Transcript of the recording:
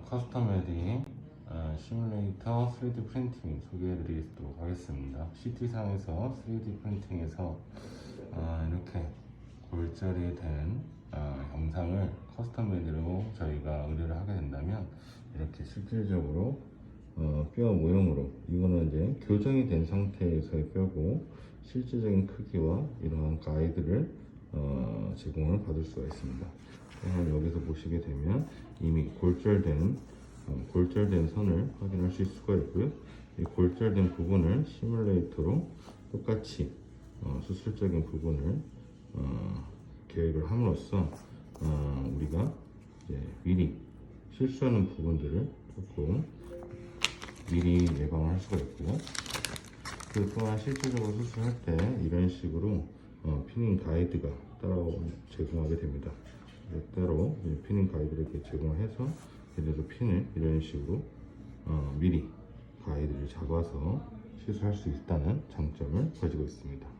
어, 커스텀 메디 어, 시뮬레이터 3D 프린팅 소개해 드리도록 하겠습니다. CT상에서 3D 프린팅에서 어, 이렇게 골절이 된 어, 영상을 커스텀 메디로 저희가 의뢰를 하게 된다면 이렇게 실질적으로 어, 뼈 모형으로 이거는 이제 교정이 된 상태에서의 뼈고 실질적인 크기와 이러한 가이드를 어, 제공을 받을 수가 있습니다. 여기서 보시게 되면 이미 골절된 어, 골절된 선을 확인하실 수가 있고요. 이 골절된 부분을 시뮬레이터로 똑같이 어, 수술적인 부분을 어, 계획을 함으로써 어, 우리가 미리 실수하는 부분들을 조금 미리 예방을 할 수가 있고 그 또한 실질적으로 수술할 때 이런 식으로 어, 피닝 가이드가 따로 제공하게 됩니다. 따로 이 피닝 가이드를 이렇게 제공해서 얘네도 핀을 이런 식으로 어, 미리 가이드를 잡아서 시술할 수 있다는 장점을 가지고 있습니다.